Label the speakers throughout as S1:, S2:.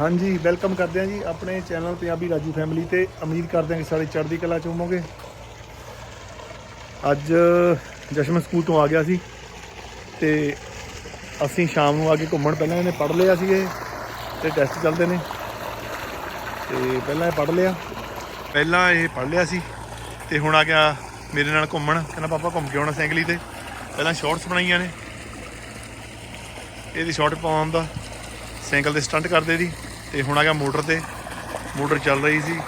S1: ਹਾਂਜੀ ਵੈਲਕਮ ਕਰਦੇ ਹਾਂ ਜੀ ਆਪਣੇ ਚੈਨਲ ਪੰਜਾਬੀ ਰਾਜੂ ਫੈਮਿਲੀ ਤੇ। ਉਮੀਦ ਕਰਦੇ ਹਾਂ ਕਿ ਸਾਰੇ ਚੜ੍ਹਦੀ ਕਲਾ ਚ ਹੋਵੋਗੇ। ਅੱਜ ਜਸ਼ਮਨ ਸਕੂਲ ਤੋਂ ਆ ਗਿਆ ਸੀ ਤੇ ਅਸੀਂ ਸ਼ਾਮ ਨੂੰ ਆ ਕੇ ਘੁੰਮਣ ਪਹਿਲਾਂ ਇਹਨੇ ਪੜ੍ਹ ਲਿਆ ਸੀ ਇਹ ਤੇ ਟੈਸਟ ਚੱਲਦੇ ਨੇ। ਤੇ ਪਹਿਲਾਂ ਇਹ ਪੜ੍ਹ ਲਿਆ। ਪਹਿਲਾਂ ਇਹ ਪੜ੍ਹ ਲਿਆ ਸੀ ਤੇ ਹੁਣ ਆ ਗਿਆ ਮੇਰੇ ਨਾਲ ਘੁੰਮਣ। ਕਹਿੰਦਾ, ਪਾਪਾ, ਘੁੰਮ ਕੇ ਆਉਣਾ ਸਾਈਕਲੀ ਤੇ। ਪਹਿਲਾਂ ਸ਼ਾਰਟਸ ਬਣਾਈਆਂ ਨੇ। ਇਹਦੀ ਸ਼ਾਰਟ ਪਾਉਣ ਦਾ। ਸਾਈਕਲ ਤੇ ਸਟੰਟ ਕਰਦੇ ਦੀ ਤੇ ਹੁਣ ਆ ਗਿਆ ਮੋਟਰ ਤੇ। ਮੋਟਰ ਚੱਲ ਰਹੀ ਸੀ।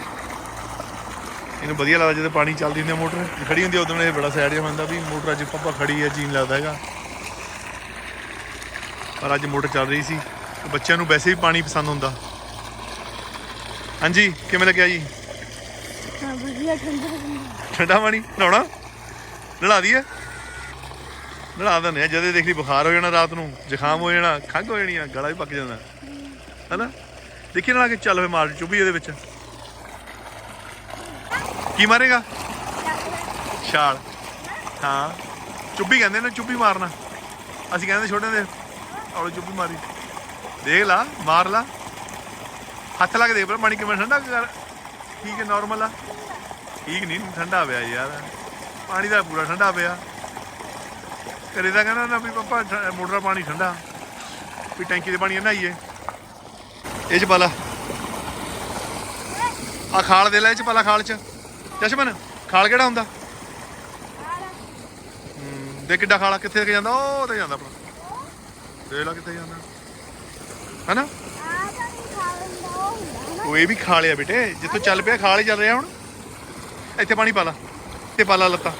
S1: ਇਹਨੂੰ ਵਧੀਆ ਲੱਗਦਾ ਜਦੋਂ ਪਾਣੀ ਚੱਲਦੀ ਹੁੰਦੀ ਮੋਟਰ। ਖੜੀ ਹੁੰਦੀ ਉਦੋਂ ਇਹ ਬੜਾ ਸੈਡ ਜਿਹਾ ਹੁੰਦਾ ਵੀ ਮੋਟਰ ਅੱਜ ਪਾਪਾ ਖੜੀ ਹੈ ਜੀਨ ਲੱਗਦਾ ਹੈਗਾ। ਪਰ ਅੱਜ ਮੋਟਰ ਚੱਲ ਰਹੀ ਸੀ। ਬੱਚਿਆਂ ਨੂੰ ਵੈਸੇ ਵੀ ਪਾਣੀ ਪਸੰਦ ਹੁੰਦਾ। ਹਾਂਜੀ ਕਿਵੇਂ ਲੱਗਿਆ ਜੀ?
S2: ਹਾਂ ਵਧੀਆ ਠੰਡਾ ਠੰਡਾ
S1: ਪਾਣੀ? ਨਹਾਉਣਾ? ਨਲਾ ਦਈਏ ਨਲਾ ਦਿੰਦੇ ਆ ਜਦੋਂ ਦੇਖ ਲਈ ਬੁਖਾਰ ਹੋ ਜਾਣਾ ਰਾਤ ਨੂੰ ਜ਼ੁਕਾਮ ਹੋ ਜਾਣਾ ਖੰਘ ਹੋ ਜਾਣੀ ਆ ਗਲਾ ਵੀ ਪੱਕ ਜਾਣਾ। ਹੈਨਾ? ਦੇਖੀ ਨਾ ਕਿ ਚੱਲ ਹੋਏ ਮਾਰ ਚੁੱਭੀ ਇਹਦੇ ਵਿੱਚ। ਕੀ ਮਾਰੇਗਾ? ਛਾਲ। ਹਾਂ। ਚੁੱਭੀ ਕਹਿੰਦੇ ਨੇ ਚੁੱਭੀ ਮਾਰਨਾ। ਅਸੀਂ ਕਹਿੰਦੇ ਛੋਟੇ ਦੇ ਔਰ ਚੁੱਭੀ ਮਾਰੀ। ਦੇਖ ਲਾ, ਮਾਰ ਲਾ। ਹੱਥ ਲਾ ਕੇ ਦੇਖ ਪਰ ਪਾਣੀ ਕਿਵੇਂ ਠੰਡਾ ਕਰ। ਠੀਕ ਹੈ ਨਾਰਮਲ ਆ। ਠੀਕ ਨਹੀਂ, ਠੰਡਾ ਪਿਆ ਯਾਰ। ਪਾਣੀ ਦਾ ਪੂਰਾ ਠੰਡਾ ਪਿਆ। ਘਰੇ ਦਾ ਕਹਿੰਦਾ ਨਾ ਵੀ ਪਾਪਾ ਮੋਟਰ ਪਾਣੀ ਠੰਡਾ। ਵੀ ਟੈਂਕੀ ਦੇ ਪਾਣੀ ਨਾਲ ਨਹਾਈਏ ਇਹ ਚ ਪਾਲਾ। ਆ ਖਾਲ ਦੇ ਲੈ ਇਹ ਚ ਪਾਲਾ ਖਾਲ ਚ। ਜਸ਼ਮਨ ਖਾਲ ਕਿਹੜਾ ਹੁੰਦਾ? ਹੂੰ, ਦੇ ਕਿੱਡਾ ਖਾਲਾ ਕਿੱਥੇ ਕਿ ਜਾਂਦਾ? ਉਹ ਤੇ ਜਾਂਦਾ ਆਪਣਾ। ਦੇਖ ਲਾ ਕਿੱਥੇ ਜਾਂਦਾ। ਹਨਾ?
S2: ਉਹ
S1: ਇਹ ਵੀ ਖਾ ਲਿਆ ਬੇਟੇ ਜਿੱਥੋਂ ਚੱਲ ਪਿਆ ਖਾਲ ਹੀ ਚੱਲ ਰਿਹਾ ਹੁਣ। ਇੱਥੇ ਪਾਣੀ ਪਾ ਲਾ ਤੇ ਪਾ ਲਾ ਲੱਤਾਂ।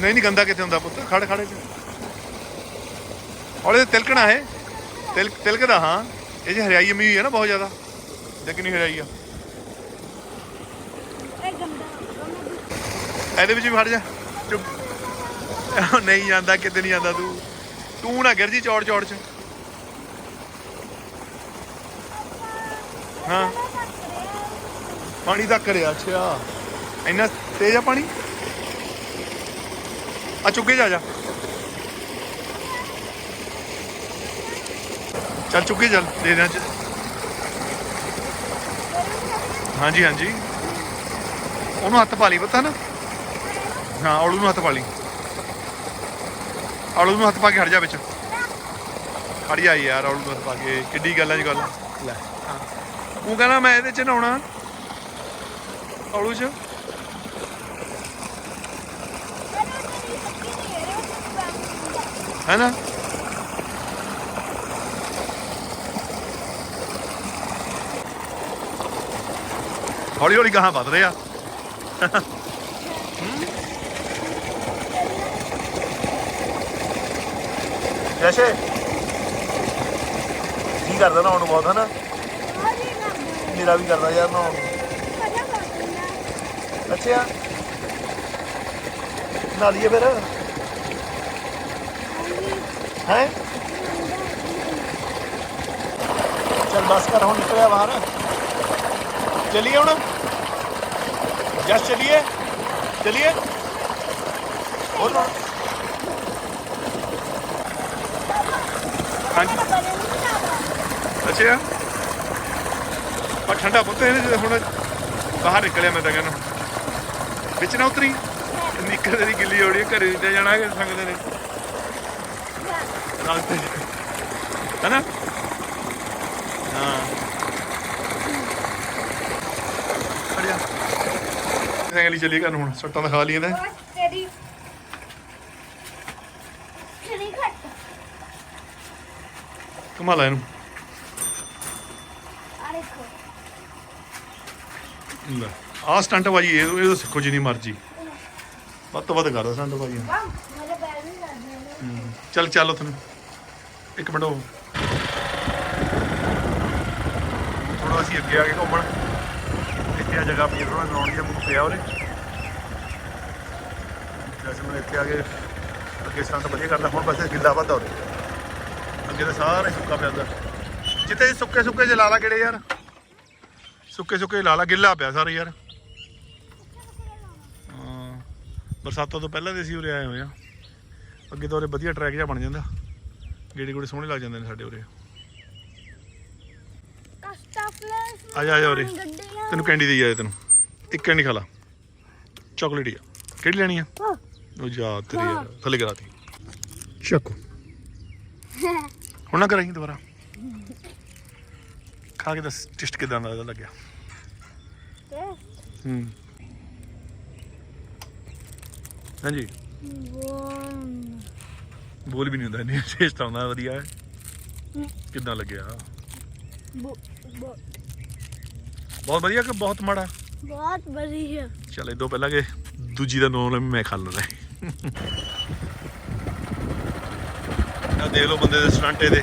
S1: ਨਹੀਂ ਨਹੀਂ ਗੰਦਾ ਕਿੱਥੇ ਹੁੰਦਾ ਪੁੱਤ? ਖੜ ਖੜੇ ਚ ਔਰ ਇਹ ਤਿਲਕਣਾ ਹੈ। ਤਿਲ ਤਿਲਕਦਾ ਹਾਂ। ਇਹ ਜੇ ਹਰਿਆਈ ਅਮੀ ਹੋਈ ਹੈ ਨਾ ਬਹੁਤ ਜ਼ਿਆਦਾ। ਦੇਖ ਕਿੰਨੀ ਹਰਿਆਈ ਆ? ਇਹਦੇ ਵਿੱਚ ਵੀ ਫੜ ਜਾ। ਚੁੱਪ। ਨਹੀਂ ਜਾਂਦਾ ਕਿਤੇ ਨਹੀਂ ਜਾਂਦਾ ਤੂੰ। ਤੂੰ ਨਾ ਗਿਰ ਜੀ ਚੌੜ ਚੌੜ ਚ। ਹਾਂ। ਪਾਣੀ ਤੱਕ ਕਰਿਆ ਅੱਛਾ। ਇੰਨਾ ਤੇਜ਼ ਆ ਪਾਣੀ? ਆ ਚੁੱਕੇ ਜਾ ਜਾ। ਚੱਲ ਚੁੱਕੇ, ਚੱਲ ਦੇ ਦੇਣਾ ਚ। ਹਾਂਜੀ ਹਾਂਜੀ। ਉਹਨੂੰ ਹੱਥ ਪਾ ਲਈ ਪਤਾ ਨਾ ਹਾਂ ਔਲੂ ਨੂੰ ਹੱਥ ਪਾ ਲਈ। ਆਲੂ ਨੂੰ ਹੱਥ ਪਾ ਕੇ ਹਟ ਜਾ ਵਿੱਚ। ਖੜ ਜਾ ਯਾਰ ਆਲੂ ਨੂੰ ਹੱਥ ਪਾ ਕੇ। ਕਿੱਡੀ ਗੱਲ ਹੈ ਜੀ ਗੱਲ। ਲੈ। ਹਾਂ। ਉਹ ਕਹਿੰਦਾ, ਮੈਂ ਇਹਦੇ ਚ ਨਹਾਉਣਾ। ਔਲੂ ਚ। ਹੈ ਨਾ ਹੌਲੀ ਹੌਲੀ ਗਾਹਾਂ ਵੱਧ ਰਿਹਾ ਜੈਸੇ। ਕੀ ਕਰਦਾ ਨਾ ਹੁਣ ਬਹੁਤ ਹੈ ਮੇਰਾ ਵੀ ਕਰਦਾ ਯਾਰ ਨਾ। ਅੱਛਾ। ਨਾ ਲਈਏ ਫਿਰ। ਹੈ? ਚੱਲ ਬਸ ਕਰ ਹੁਣ ਨਿਕਲਿਆ ਬਾਹਰ। ਚਲਿਏ ਹੁਣ ਜਸ ਚਲਿਏ ਚਲਿਏ ਹੋਰ ਨਾ ਹਾਂਜੀ ਅੱਛਾ ਪਰ ਠੰਡਾ ਪੁੱਤ ਇਹਨੇ ਹੁਣ ਬਾਹਰ ਨਿਕਲਿਆ ਮੈਂ ਤਾਂ ਕਹਿੰਦਾ ਵਿੱਚ ਨਾ ਉਤਰੀ ਨਿੱਕਰ ਤੇਰੀ ਗਿੱਲੀ ਹੋ ਰਹੀ ਹੈ ਘਰੇ ਤੇ ਜਾਣਾ ਕਿ ਸੰਗਦੇ ਨੇ ਰਸਤੇ 'ਚ। ਹੈਨਾ ਹਾਂ ਅੜਿਆ ਸਾਈਕਲ ਹੀ ਚੱਲੀ ਘਰ ਨੂੰ ਹੁਣ ਸੱਟਾਂ ਦਿਖਾ ਲਈਆਂ ਤਾਂ
S2: ਤੇਰੀ ਖੜੀ ਘੱਟ?
S1: ਕਮਾ ਲੈ ਇਹਨੂੰ।
S2: ਆ ਦੇਖੋ।
S1: ਲੈ ਆਹ ਸਟੰਟ ਬਾਜੀ ਇਹ ਇਹ ਸਿੱਖੋ ਜਿੰਨੀ ਮਰਜ਼ੀ। ਵੱਧ ਤੋਂ ਵੱਧ ਕਰਦਾ ਸਟੰਟ ਬਾਜੀ।
S2: ਵਾਹ ਮੇਰੇ ਪੈਰ ਨਹੀਂ ਲੱਗਦੇ ਨੇ
S1: ਚੱਲ ਚੱਲ ਉੱਥੇ ਨੂੰ। ਇੱਕ ਮਿੰਟ ਉਹ। ਥੋੜਾ ਅਸੀਂ ਅੱਗੇ ਆ ਕੇ ਘੁੰਮਣ। ਇੱਥੇ ਆ ਜਗ੍ਹਾ ਪਈ ਥੋੜਾ ਗਰਾਊਂਡ ਜਿਹਾ ਬੁੱਕ ਪਿਆ ਉਹਨੇ ਜੈਸੇ ਮੈਂ ਇੱਥੇ ਆ ਕੇ ਅੱਗੇ ਸਟੰਟ ਵਧੀਆ ਕਰਦਾ ਹੁਣ ਬਸ ਗਿੱਲਾ ਵੱਧਾ ਉਹਦੇ ਅੱਗੇ ਤਾਂ ਸਾਰੇ ਸੁੱਕਾ ਪਿਆ ਅੰਦਰ। ਜਿੱਥੇ ਸੁੱਕੇ ਸੁੱਕੇ ਜਿਹੇ ਲਾ ਲਾ ਕਿਹੜੇ ਯਾਰ? ਸੁੱਕੇ ਸੁੱਕੇ ਲਾ ਲਾ ਗਿੱਲਾ ਪਿਆ ਸਾਰੇ ਯਾਰ। ਬਰਸਾਤਾਂ ਤੋਂ ਪਹਿਲਾਂ ਦੇ ਅਸੀਂ ਉਰੇ ਆਏ ਹੋਏ ਆ। ਅੱਗੇ ਤਾਂ ਉਰੇ ਵਧੀਆ ਟਰੈਕ ਜਿਹਾ ਬਣ ਜਾਂਦਾ। ਗੇੜੇ ਗੋੜੇ ਸੋਹਣੇ ਲੱਗ ਜਾਂਦੇ ਨੇ ਸਾਡੇ ਉਰੇ। ਆ ਜਾ, ਆ ਜਾ ਉਰੇ। ਤੈਨੂੰ ਕੈਂਡੀ ਦੇਈ ਜਾਏ ਤੈਨੂੰ। ਇੱਕ ਕੈਂਡੀ ਖਾ ਲਾ। ਚਾਕਲੇਟ ਹੀ ਆ। ਕਿਹੜੀ ਲੈਣੀ ਆ। ਉਹ ਜਾ ਤੇਰੀ ਯਾਰ ਥੱਲੇ ਕਰਾਤੀ। ਚੱਕੋ ਹੁਣ ਨਾ ਕਰਾਂਗੇ ਦੁਬਾਰਾ। ਖਾ ਕੇ ਦੱਸ ਟੇਸਟ ਕਿਦਾਂ ਦਾ ਲੱਗਿਆ। ਹੂੰ। ਹਾਂਜੀ। ਬੋਲ ਵੀ ਨਹੀਂ ਹੁੰਦਾ ਨਹੀਂ ਟੇਸਟ ਆਉਂਦਾ ਵਧੀਆ। ਕਿਦਾਂ ਲੱਗਿਆ?
S2: ਬਹੁਤ
S1: ਬਹੁਤ ਵਧੀਆ ਕਿ ਬਹੁਤ ਮਾੜਾ?
S2: ਵਧੀਆ।
S1: ਚਲ ਤੋਂ ਪਹਿਲਾਂ ਕਿ ਦੂਜੀ ਦਾ ਨੋਨ ਮੈਂ ਖਾ ਲੈਣਾ ਆ ਦੇਖ ਲਓ ਬੰਦੇ ਦੇ ਸਟੰਟ ਇਹਦੇ।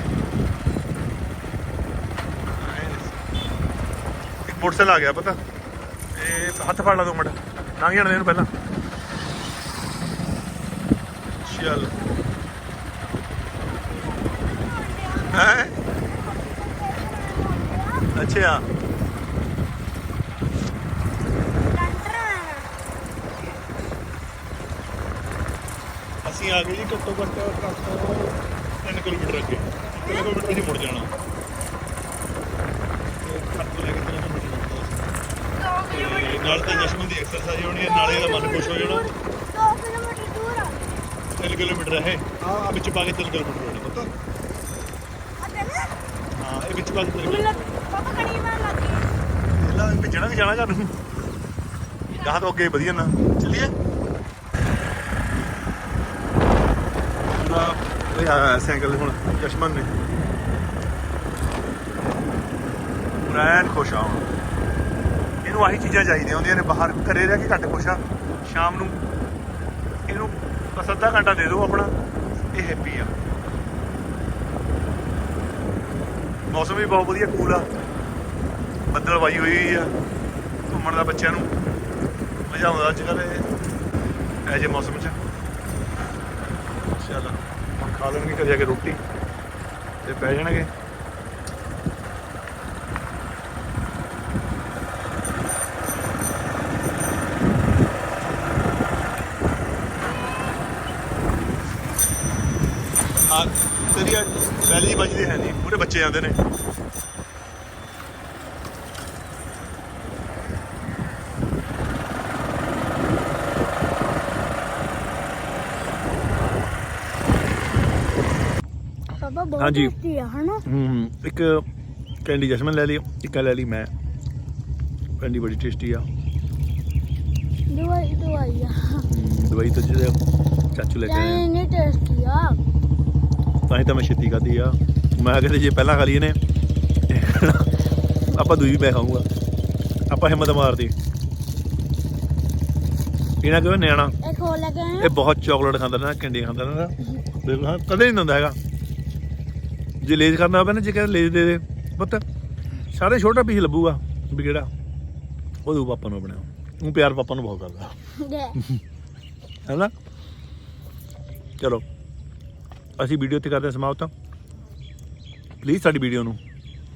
S1: ਇੱਕ ਮੋਟਰਸਾਈਕਲ ਆ ਗਿਆ ਪਤਾ। ਇਹ ਹੱਥ ਫੜ ਲਾ ਦੋ ਮਿੰਟ ਲੰਘ ਜਾਣ ਦੇ ਇਹਨੂੰ ਪਹਿਲਾਂ। ਚੱਲ। ਹੈ? ਅੱਛਾ। ਅਸੀਂ ਆ ਗਏ ਜੀ ਘੱਟੋ ਘੱਟ ਟਰੱਕ ਤੋਂ 3 ਕਿਲੋਮੀਟਰ ਅੱਗੇ। 3 ਕਿਲੋਮੀਟਰ ਅਸੀਂ ਮੁੜ ਜਾਣਾ। ਤੇ ਘਰ ਤੋਂ ਲੈ ਕੇ 3 ਕਿਲੋਮੀਟਰ ਜਾਣਾ ਤੇ ਨਾਲ ਤਾਂ ਜਸ਼ਮਨ ਦੀ ਐਕਸਰਸਾਈਜ਼ ਹੋਣੀ ਹੈ ਨਾਲੇ ਇਹਦਾ ਮਨ ਖੁਸ਼ ਹੋ ਜਾਣਾ।
S2: 2 ਕਿਲੋਮੀਟਰ ਦੂਰ ਆ
S1: 3 ਕਿਲੋਮੀਟਰ ਹੈ ਆ ਵਿੱਚ ਪਾ ਕੇ 3 ਕਿਲੋਮੀਟਰ ਹੋਣੀ ਪਤਾ। ਹਾਂ ਇਹ ਵਿੱਚ ਪਾ ਕੇ 3 ਕਿਲੋਮੀਟਰ।
S2: ਮੈਨੂੰ ਪਾਪਾ ਕਣੀ ਮਾਰ ਲੱਗੀ
S1: ਇਹਲਾ ਭੇਜਣਾ ਕਿ ਜਾਣਾ ਘਰ ਨੂੰ ਗਾਹ ਤੋਂ ਅੱਗੇ ਵਧੀਆ ਨਾ। ਚੱਲੀਏ। ਪੂਰਾ ਇਹ ਆਇਆ ਸਾਈਕਲ ਹੁਣ ਜਸ਼ਮਨ ਨੇ। ਪੂਰਾ ਖੁਸ਼ ਆ ਇਹਨੂੰ ਆਹੀ ਚੀਜ਼ਾਂ ਚਾਹੀਦੀਆਂ ਹੁੰਦੀਆਂ ਨੇ, ਬਾਹਰ ਘਰੇ ਰਹਿ ਕੇ ਘੱਟ ਖੁਸ਼ ਆ। ਸ਼ਾਮ ਨੂੰ ਇਹਨੂੰ ਬਸ ਅੱਧਾ ਘੰਟਾ ਦੇ ਦਿਓ ਆਪਣਾ, ਇਹ ਹੈਪੀ ਆ। ਮੌਸਮ ਵੀ ਬਹੁਤ ਵਧੀਆ ਕੂਲ ਆ। ਬੱਦਲਵਾਈ ਹੋਈ ਹੋਈ ਆ, ਘੁੰਮਣ ਦਾ ਬੱਚਿਆਂ ਨੂੰ। ਮਜ਼ਾ ਆਉਂਦਾ ਅੱਜ ਕੱਲ੍ਹ ਇਹ, ਇਹੋ ਜਿਹੇ ਮੌਸਮ 'ਚ। ਚੱਲ ਹੁਣ ਖਾ ਲੈਣਗੇ ਘਰੇ ਜਾ ਕੇ ਰੋਟੀ। ਤੇ ਪੈ ਜਾਣਗੇ। ਆ ਤੇਰੀ ਪਹਿਲੀ ਵੱਜਦੀ ਹੈ ਨਹੀਂ ਪੂਰੇ ਬੱਚੇ ਆਉਂਦੇ ਨੇ
S2: ਪਾਪਾ ਬਹੁਤ
S1: ਹਾਂਜੀ।
S2: ਟੇਸਟੀ ਆ ਹਨਾ?
S1: ਹੂੰ ਇੱਕ ਕੈਂਡੀ ਜਸਮਨ ਲੈ ਲਈ ਇੱਕ ਲੈ ਲਈ ਮੈਂ। ਕੈਂਡੀ ਬੜੀ ਟੇਸਟੀ ਆ।
S2: ਦਵਾਈ ਦਵਾਈ ਆ।
S1: ਹਮ, ਦਵਾਈ ਤਾਂ ਜਿਹੜੇ ਚਾਚੂ ਲੈ ਕੇ ਆਏ ਆ।
S2: ਨਹੀਂ ਟੇਸਟੀ ਆ।
S1: ਤਾਂ ਹੀ ਤਾਂ ਮੈਂ ਛੇਤੀ ਖਾਧੀ ਆ। ਮੈਂ ਕਹਿੰਦੇ ਜੇ ਪਹਿਲਾਂ ਖਾ ਲਈ ਇਹਨੇ ਆਪਾਂ ਦੂਜੀ ਮੈਂ ਖਾਊਂਗਾ। ਆਪਾਂ ਹਿੰਮਤ ਮਾਰਦੀ ਇਹਨਾਂ ਕਿਉਂ ਨਿਆਣਾ?
S2: ਇਹ ਖੋਲ ਲੈ ਕੇ
S1: ਇਹ ਬਹੁਤ ਚਾਕਲੇਟ ਖਾਂਦਾ ਨਾ ਕੈਂਡੀ ਖਾਂਦਾ ਨਾ ਬਿਲਕੁਲ ਹਾਂ, ਕਦੇ ਨਹੀਂ ਦਿੰਦਾ ਹੈਗਾ। ਜੇ ਲੇਜ ਖਾਂਦਾ ਹੋਵੇ ਨਾ ਜੇ ਕਹਿੰਦਾ ਲੇਜ ਦੇ ਦੇ ਪੁੱਤ ਸਾਰੇ ਛੋਟਾ ਪੀਸ ਲੱਭੂਗਾ ਵੀ ਕਿਹੜਾ? ਉਹ ਦੂ ਪਾਪਾ ਨੂੰ ਆਪਣੇ ਉਹ ਪਿਆਰ ਪਾਪਾ ਨੂੰ ਬਹੁਤ ਕਰਦਾ।
S2: ਦੇ
S1: ਹੈਨਾ? ਚਲੋ ਅਸੀਂ ਵੀਡੀਓ ਤੇ ਕਰਦੇ ਹਾਂ ਸਮਾਪਤ। ਪਲੀਜ਼ ਸਾਡੀ ਵੀਡੀਓ ਨੂੰ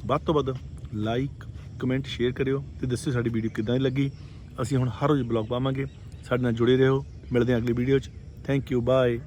S1: ਵੱਧ ਤੋਂ ਵੱਧ ਲਾਈਕ ਕਮੈਂਟ ਸ਼ੇਅਰ ਕਰਿਓ ਤੇ ਦੱਸਿਓ ਸਾਡੀ ਵੀਡੀਓ ਕਿਦਾਂ ਦੀ ਲੱਗੀ। ਅਸੀਂ ਹੁਣ ਹਰ ਰੋਜ਼ ਬਲੌਗ ਪਾਵਾਂਗੇ। ਸਾਡੇ ਨਾਲ ਜੁੜੇ ਰਹੋ। ਮਿਲਦੇ ਹਾਂ ਅਗਲੀ ਵੀਡੀਓ 'ਚ। Thank you bye